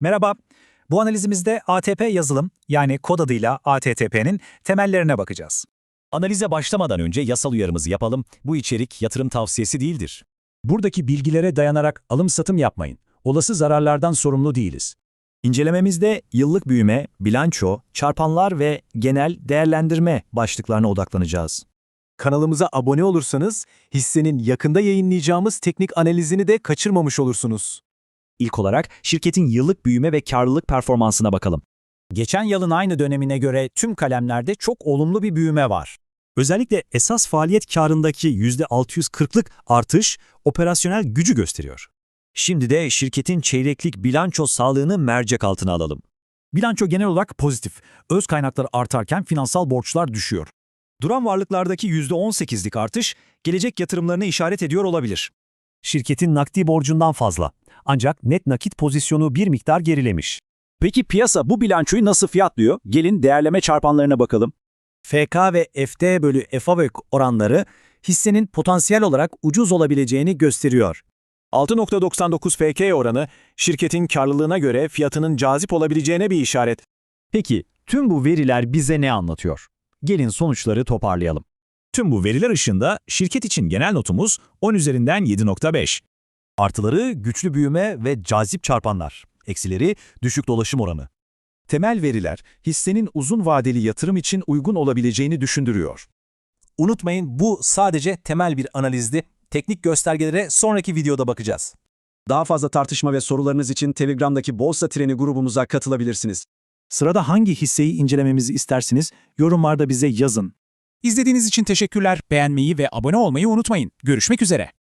Merhaba. Bu analizimizde ATP yazılım yani kod adıyla ATTP'nin temellerine bakacağız. Analize başlamadan önce yasal uyarımızı yapalım. Bu içerik yatırım tavsiyesi değildir. Buradaki bilgilere dayanarak alım-satım yapmayın. Olası zararlardan sorumlu değiliz. İncelememizde yıllık büyüme, bilanço, çarpanlar ve genel değerlendirme başlıklarına odaklanacağız. Kanalımıza abone olursanız hissenin yakında yayınlayacağımız teknik analizini de kaçırmamış olursunuz. İlk olarak şirketin yıllık büyüme ve karlılık performansına bakalım. Geçen yılın aynı dönemine göre tüm kalemlerde çok olumlu bir büyüme var. Özellikle esas faaliyet karındaki %640'lık artış operasyonel gücü gösteriyor. Şimdi de şirketin çeyreklik bilanço sağlığını mercek altına alalım. Bilanço genel olarak pozitif. Öz kaynaklar artarken finansal borçlar düşüyor. Duran varlıklardaki %18'lik artış gelecek yatırımlarını işaret ediyor olabilir. Şirketin nakdi borcundan fazla. Ancak net nakit pozisyonu bir miktar gerilemiş. Peki piyasa bu bilançoyu nasıl fiyatlıyor? Gelin değerleme çarpanlarına bakalım. FK ve FD bölü FAVÖK oranları hissenin potansiyel olarak ucuz olabileceğini gösteriyor. 6.99 FK oranı şirketin karlılığına göre fiyatının cazip olabileceğine bir işaret. Peki tüm bu veriler bize ne anlatıyor? Gelin sonuçları toparlayalım. Tüm bu veriler ışığında şirket için genel notumuz 10 üzerinden 7.5. Artıları güçlü büyüme ve cazip çarpanlar. Eksileri düşük dolaşım oranı. Temel veriler hissenin uzun vadeli yatırım için uygun olabileceğini düşündürüyor. Unutmayın bu sadece temel bir analizdi. Teknik göstergelere sonraki videoda bakacağız. Daha fazla tartışma ve sorularınız için Telegram'daki Borsa Treni grubumuza katılabilirsiniz. Sırada hangi hisseyi incelememizi istersiniz? Yorumlarda bize yazın. İzlediğiniz için teşekkürler. Beğenmeyi ve abone olmayı unutmayın. Görüşmek üzere.